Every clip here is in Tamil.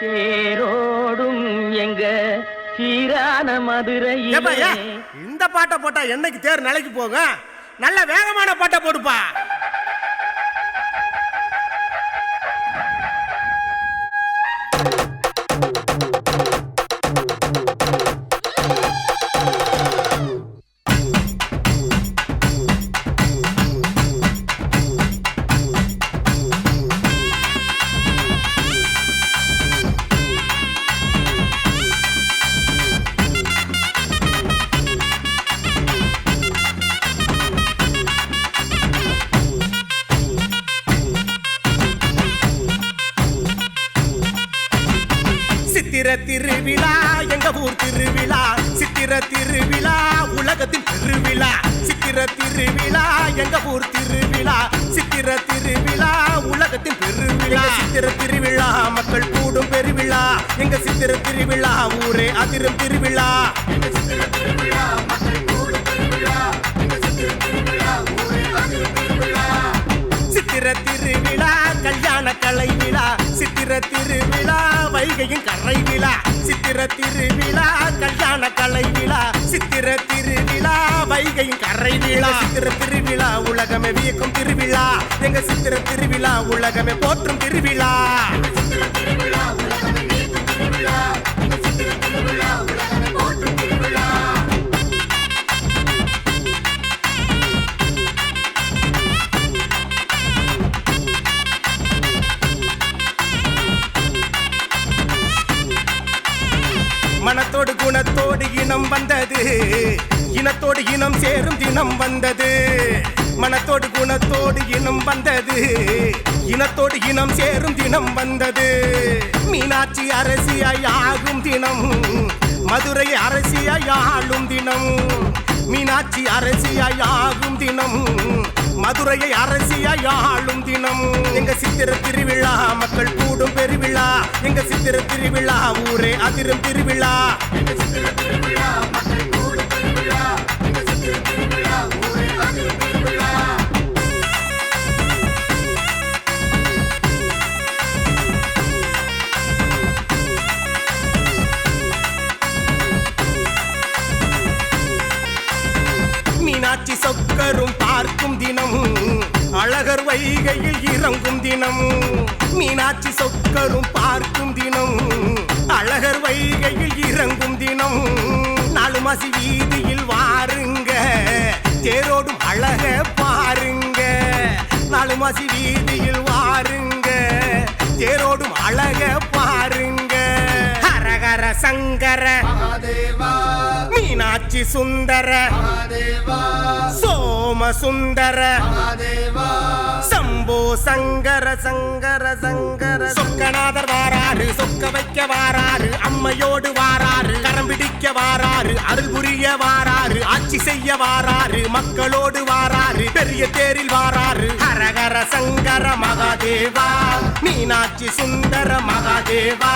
தேரோடும் எங்க சீரான மதுரை இந்த பாட்டை போட்டா என்னைக்கு தேர் நிலைக்கு போகும்? நல்ல வேகமான பாட்டை போடுப்பா. சித்திர திருவிழா எங்க ஊர் திருவிழா. சித்திர திருவிழா உலகத்தின் பெருவிழா. சித்திர திருவிழா மக்கள் கூடும் பெருவிழா. எங்க சித்திர திருவிழா ஊரே அதிரும் திருவிழா. சித்திர திருவிழா கல்யாண கலை விழா சித்திர திருவிழா வைகையின் கரை விழா சித்திர திருவிழா கல்யாண கலை விழா சித்திர திருவிழா வைகையின் கரை விழா. சித்திர திருவிழா உலகமே வியக்கும் திருவிழா. எங்க சித்திர திருவிழா உலகமே போற்றும் திருவிழா திருவிழா. இனத்தோடு இனம் சேரும் தினம் வந்தது. மனத்தோடு குணத்தோடு இனம் வந்தது. இனத்தோடு இனம் சேரும் தினம் வந்தது. மீனாட்சி அரசியாய் ஆகும் தினம். மதுரை அரசியாய் ஆளும் தினம். மீனாட்சி அரசியாய் ஆகும் தினம். மதுரையை அரசியாய் ஆளும் தினம். எங்க சித்திர திருவிழா மக்கள் கூடும் பெருவிழா. எங்க சித்திர திருவிழா ஊரே அதிரும் திருவிழா பார்க்கும் தினம். அழகர் வைகையில் இறங்கும் தினம். மீனாட்சி சொக்கரும் பார்க்கும் தினம். அழகர் வைகையில் இறங்கும் தினம். நாலு மாசி வீதியில் வாருங்க. தேரோடும் அழக பாருங்க. நாலு மாசி வீதியில் வாருங்க. தேரோடும் அழக பாருங்க. ஹரஹர சங்கர. மீனாட்சி சுந்தர சோம சுந்தர சங்கர சங்கர சங்கர. சொக்கநாதர் வாராறு சொக்க வைக்க வாராரு அம்மையோடு வாராரு கரம் பிடிக்க வாராரு அருள் புரிய வாராரு ஆட்சி செய்ய வாராரு மக்களோடு வாராரு பெரிய தேரில் வாராரு ஹரஹர சங்கர மகாதேவா மீனாட்சி சுந்தர மகாதேவா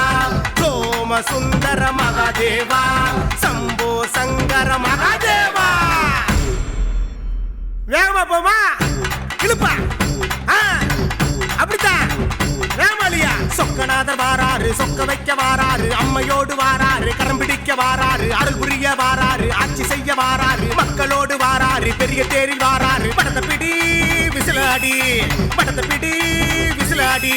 சோம சுந்தர மகாதேவா சம்போ சங்கர மகாதேவா. வேகமா போமா இழுப்பா. அப்படித்தான். வேகமாலியா சொக்கநாதர் வாராரு சொக்க வைக்க வாராரு அம்மையோடு வாராரு கரம் பிடிக்க வாராரு அருள் புரிய வாராரு ஆட்சி செய்ய வாராரு மக்களோடு வாராரு பெரிய தேரில் வாராரு. படத்தை பிடி விசிலாடி படத்தை பிடி விசிலாடி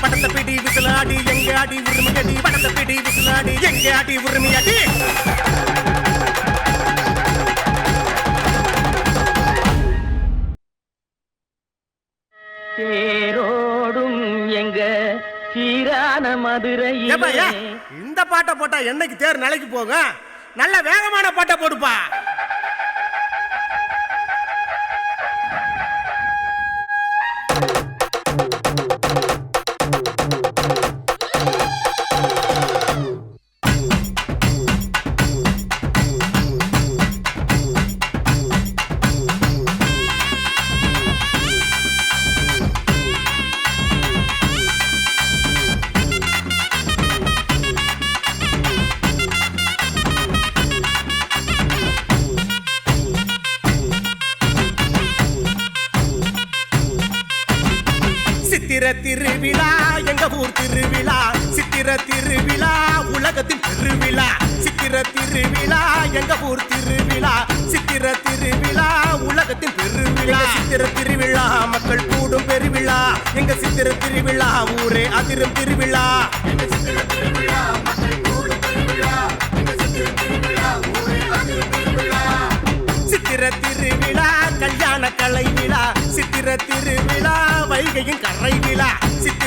படத்தை பிடி விசிலாடி எங்க அடி உரிமை அடி? படத்தை பிடி விசிலாடி எங்க அடி உரிமை தேரோடும் எங்க சீரான மதுரை இந்த பாட்டை போட்டா என்னைக்கு தேர் நிலைக்கு போகும்? நல்ல வேகமான பாட்டை போடுப்பா. ஊர் திருவிழா சித்திர திருவிழா உலகத்தின் திருவிழா சித்திர திருவிழா எங்க ஊர் திருவிழா. சித்திர திருவிழா உலகத்தின் பெருவிழா. சித்திர திருவிழா மக்கள் கூடும் பெருவிழா. எங்க சித்திர திருவிழா ஊரே அதிரும் திருவிழா.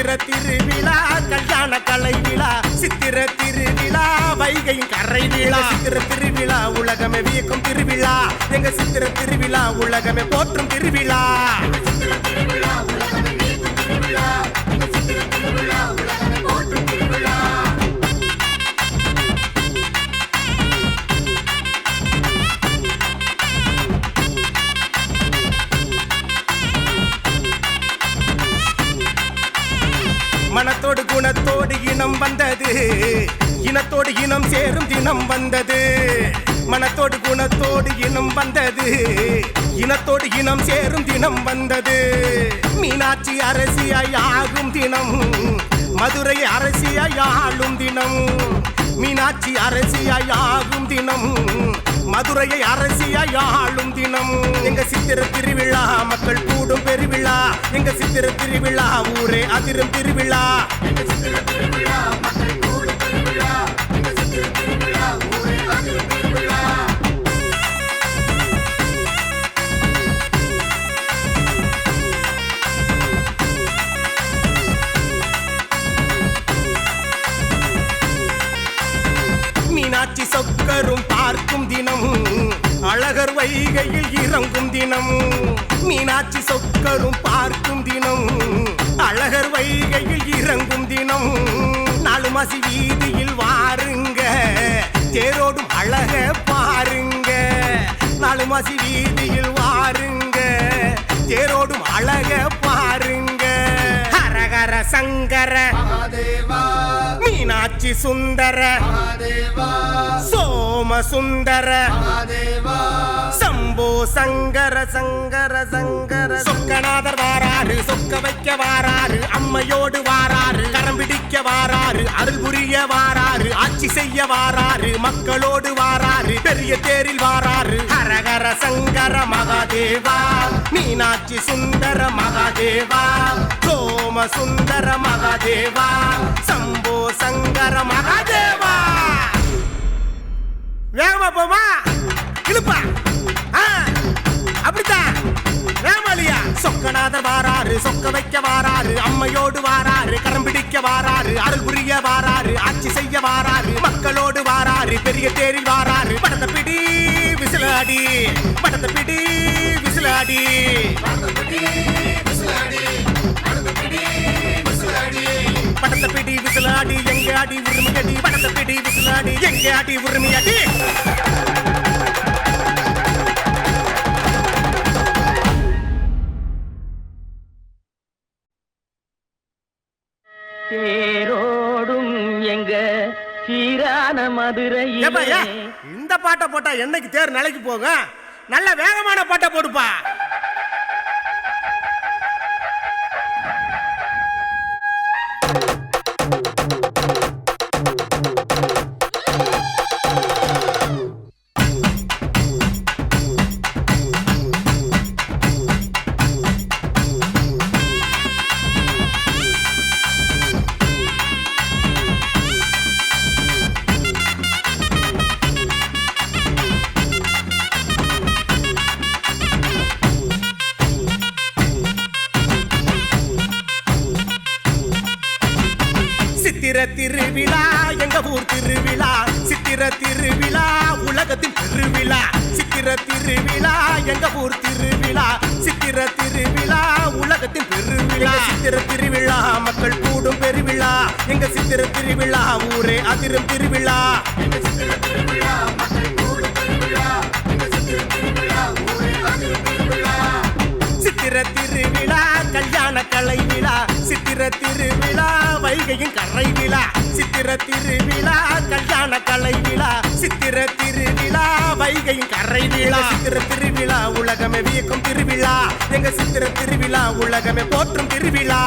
சித்திர திருவிழா கல்யாண கலை விழா சித்திர திருவிழா வைகையின் கரை விழா. சித்திர திருவிழா உலகமே வியக்கும் திருவிழா. எங்க சித்திர திருவிழா உலகமே போற்றும் திருவிழா. வந்தது இனத்தோடு இனம் சேரும் தினம் வந்தது. மனத்தோடு குணத்தோடு இனம் வந்தது. இனத்தோடு இனம் சேரும் தினம் வந்தது. மீனாட்சி அரசியாய் ஆகும் தினம். மதுரை அரசியாய் ஆளும் தினம். மீனாட்சி அரசியாய் ஆகும் தினம். மதுரையை அரசியாய் ஆளும் தினம். எங்க சித்திர திருவிழா மக்கள் கூடும் பெருவிழா. எங்க சித்திர திருவிழா ஊரே அதிரும் திருவிழா. அழகர் வைகையில் இறங்கும் தினம் மீனாட்சி சொக்கரும் பார்க்கும் தினம் அழகர் வைகையில் இறங்கும் தினம். நாலு மாசி வீதியில் வாருங்க தேரோடும் அழக பாருங்க. நாலு மாசி வீதியில் வாருங்க தேரோடும் அழக பாருங்க. ஹரஹர சங்கர மீனாட்சி சுந்தர. சோம சுந்தர. சம்போ சங்கர சங்கர சங்கர. சொக்கநாதர் வாராரு சொக்க வைக்க வாராரு அம்மையோடு வாராரு கரம் பிடிக்க வாராரு அருள் புரிய வாராரு ஆட்சி செய்ய வாராரு மக்களோடு வாராரு பெரிய தேரில் வாராரு ஹரஹர சங்கர மகாதேவா. மீனாட்சி சுந்தர மகாதேவா. சோம சுந்தர மகாதேவா. சம்போ சங்கர மகாதேவா! வேகமா போமா இழுப்பா. அப்படித்தான். வேமாலியா சொக்கநாதர் வாராரு சொக்க வைக்க வாராரு அம்மையோடு வாராரு கரம் பிடிக்க வாராரு அருள் புரிய வாராரு ஆட்சி செய்ய வாராரு மக்களோடு வாராரு பெரிய தேரில் வாராரு படத்தை பிடி விசிலாடி படத்தை பிடி விசிலாடி படத்தை பிடி விசிலாடி. எங்க அடி உரிமையடி படத்தை பிடி விசிலாடி எங்க அடி உரிமையடி தேரோடும் எங்க சீரான ஏ, இந்த பாட்டை போட்டா என்னைக்கு தேர் நிலைக்கு போகும்? நல்ல வேகமான பாட்டை போடுப்பா. சித்திர திருவிழா மக்கள் கூடும் பெருவிழா. எங்க சித்திர திருவிழா ஊரே அதிரும் திருவிழா. சித்திர விழா சித்திர திருவிழா வைகையின் கரை விழா சித்திர திருவிழா கல்யாண கலை விழா சித்திர திருவிழா வைகையின் கரை விழா. சித்திர திருவிழா உலகமே வியக்கும் திருவிழா எங்க சித்திர திருவிழா உலகமே போற்றும் திருவிழா.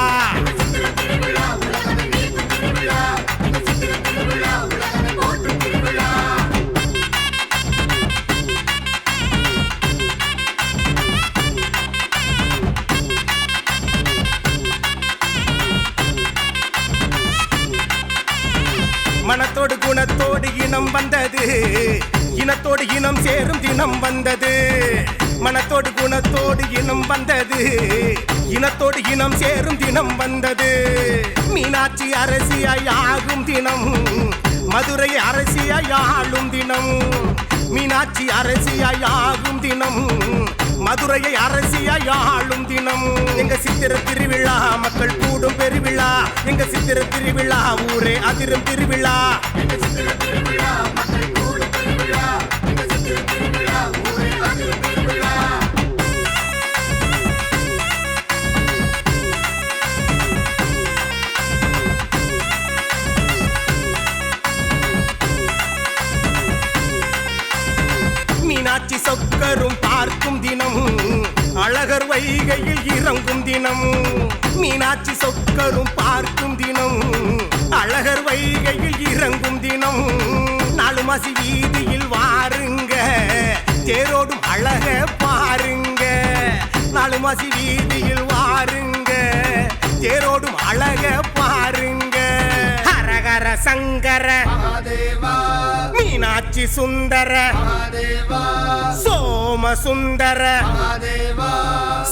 மனத்தோடு இனம் சேரும் தினம் வந்தது. மனத்தோடு குணத்தோடு இனம் வந்தது. இனத்தோடு இனம் சேரும் தினம் வந்தது. மீனாட்சி அரசியாய் ஆகும் தினம். மதுரை அரசியாய் ஆளும் தினம். மீனாட்சி அரசியாய் ஆகும் தினம். மதுரையை அரசியாய் ஆளும் தினம். எங்க சித்திர திருவிழா மக்கள் கூடும் பெருவிழா. எங்க சித்திர திருவிழா ஊரே அதிரும் திருவிழா. மீனாட்சி அழகரும் பார்க்கும் தினம். அழகர் வைகையில் இறங்கும் தினம். மீனாட்சி சொக்கரும் பார்க்கும் தினம். அழகர் வைகையில் இறங்கும் தினம். நாலு மாசி வீதியில் வாருங்க. தேரோடும் அழக பாருங்க. நாலு மாசி வீதியில் வாருங்க. தேரோடும் அழக பாருங்க. ஹரஹர சங்கர. மீனாட்சி சுந்தர. சோம சுந்தர.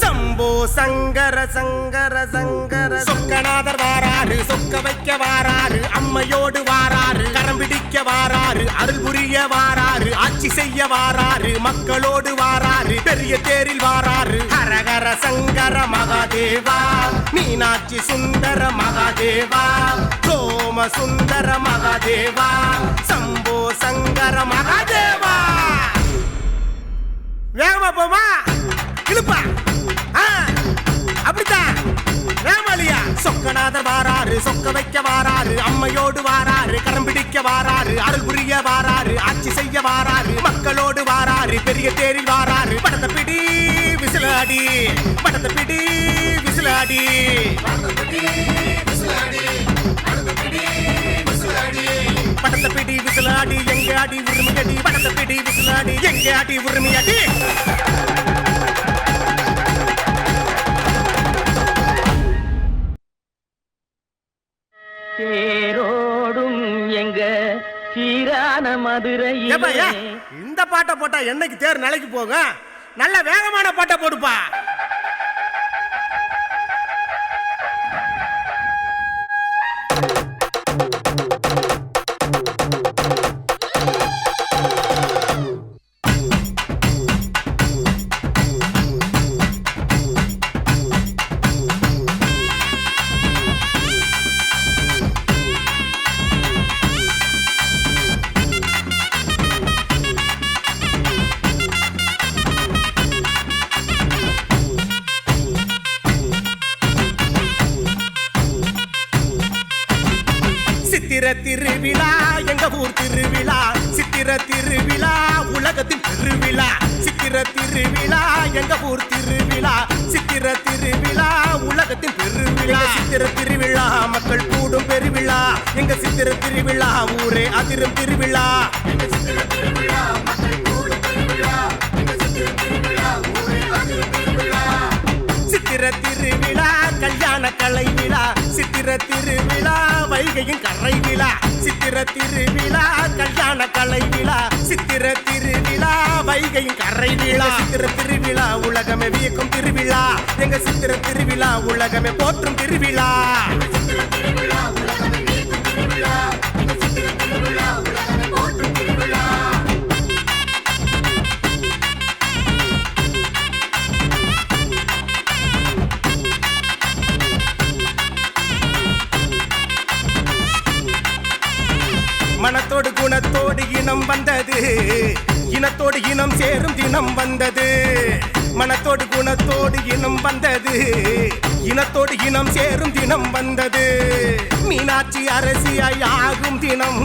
சம்போ சங்கர சங்கர சங்கர. சொக்கநாதர் வாராரு சொக்க வைக்க வாராரு அம்மையோடு வாராரு கரம் பிடிக்க வாராரு அருள் புரிய வாராரு ஆட்சி செய்ய வாராரு மக்களோடு வாராரு பெரிய தேரில் வாராரு. ஹரஹர சங்கர மகாதேவா மீனாட்சி சுந்தர மகாதேவா சோம சுந்தர மகாதேவா சம்போ சங்கர மகாதேவா. வேகமா போமா இழுப்பா. அப்படித்தான். காதர் வாராறு சொக்க வைக்க வாராறு அம்மையோடு வாராறு கரம் பிடிக்க வாராறு அருள் புரிய வாராறு ஆட்சி செய்ய வாராரு மக்களோடு வாராறு பெரிய தேரில் வாராறு படத்தை பிடி விசிலாடி படத்தை பிடி விசிலாடி. படத்தை பிடி விசிலாடி எங்க அடி உரிமையடி படத்தை பிடி விசிலாடி எங்க அடி உரிமையடி. தேரோடும் எங்க சீரான மதுரை இந்த பாட்டை போட்டா என்னைக்கு தேர் நிலைக்கு போகும்? நல்ல வேகமான பாட்டை போடுப்பா. எங்க திருவிழா சித்திர திருவிழா உலகத்தின் திருவிழா சித்திர திருவிழா எங்க ஊர் திருவிழா. சித்திர திருவிழா உலகத்தின் பெருவிழா. சித்திர திருவிழா மக்கள் கூடும் பெருவிழா. எங்க சித்திர திருவிழா ஊரே அதிரும் திருவிழா. சித்திர திருவிழா கல்யாண கலை விழா. சித்திர திருவிழா வைகையின் கரை விழா. சித்திர திருவிழா கல்யாண கலை விழா சித்திர திருவிழா வைகையின் கரை விழா. சித்திர திருவிழா உலகமே வியக்கும் திருவிழா. எங்க சித்திர திருவிழா உலகமே போற்றும் திருவிழா. வந்தது. இனத்தோடு இனம் சேரும் தினம் வந்தது. மனத்தோடு குணத்தோடு இனம் வந்தது. இனத்தோடு இனம் சேரும் தினம் வந்தது. மீனாட்சி அரசியாய் ஆகும் தினம்.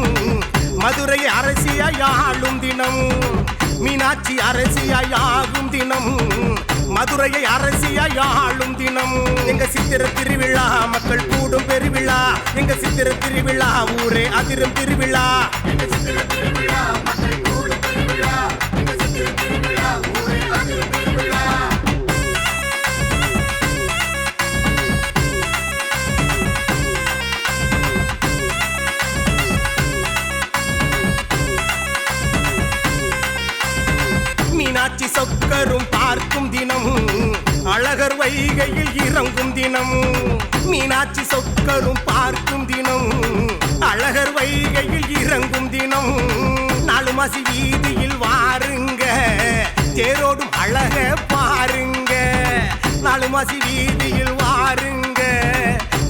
மதுரை அரசியாய் ஆளும் தினம். மீனாட்சி அரசியாய் ஆகும் தினம். மதுரையை அரசியாய் ஆளும் தினம். எங்க சித்திர திருவிழா மக்கள் கூடும் பெருவிழா. எங்க சித்திர திருவிழா ஊரே அதிரும் திருவிழா. மீனாட்சி சொக்கரும் பார்க்கும் தினம். நகர் வைகையில் இறங்கும் தினம். மீனாட்சி சொக்கரும் பார்க்கும் தினம். அழகர் வைகையில் இறங்கும் தினம். நாலுமாசி வீதியில் வாருங்க. தேரோடும் அழக பாருங்க. நாலுமாசி வீதியில் வாருங்க.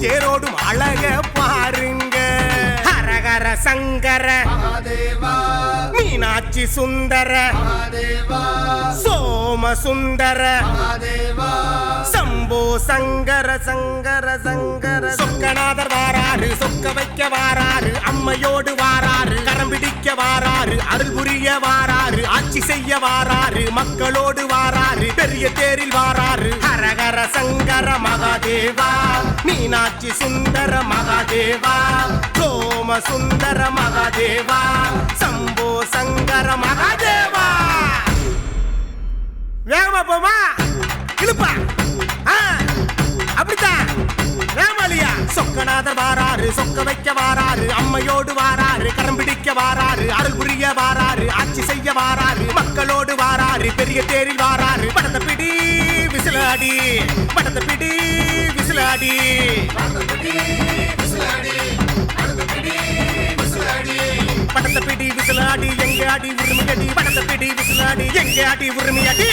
தேரோடும் அழக ஹரஹர சங்கர. மீனாட்சி சுந்தர. சோம சுந்தர. சம்போ சங்கர சங்கர சங்கர. சொக்கநாதர் வாராரு சொக்க வைக்க வாராரு அம்மையோடு வாராரு கரம் பிடிக்க வாராரு அருள் புரிய வாராரு ஆட்சி செய்ய வாராரு மக்களோடு வாராரு பெரிய தேரில் வாராரு. ஹரஹர சங்கர மகாதேவா மீனாட்சி சுந்தர மகாதேவா சோம சுந்தர மகாதேவா சம்போ சங்கர மகாதேவா. வேகமா போமா இழுப்பா. ஆ, அப்படித்தான் வேகமாலியா சொக்கநாதர் வாராரு சொக்க வைக்க வாராரு அம்மையோடு வாராரு கரம் பிடிக்க வாராரு அருள் புரிய வாராரு ஆட்சி செய்ய வாராரு. மக்களோடு பெரிய தேரில் வாராரு படத்தை பிடி விசிலாடி படத்தை பிடி விசிலாடி படத்தை பிடி விசிலாடி எங்க அடி உரிமையடி படத்தை பிடி விசிலாடி எங்க அடி உரிமையடி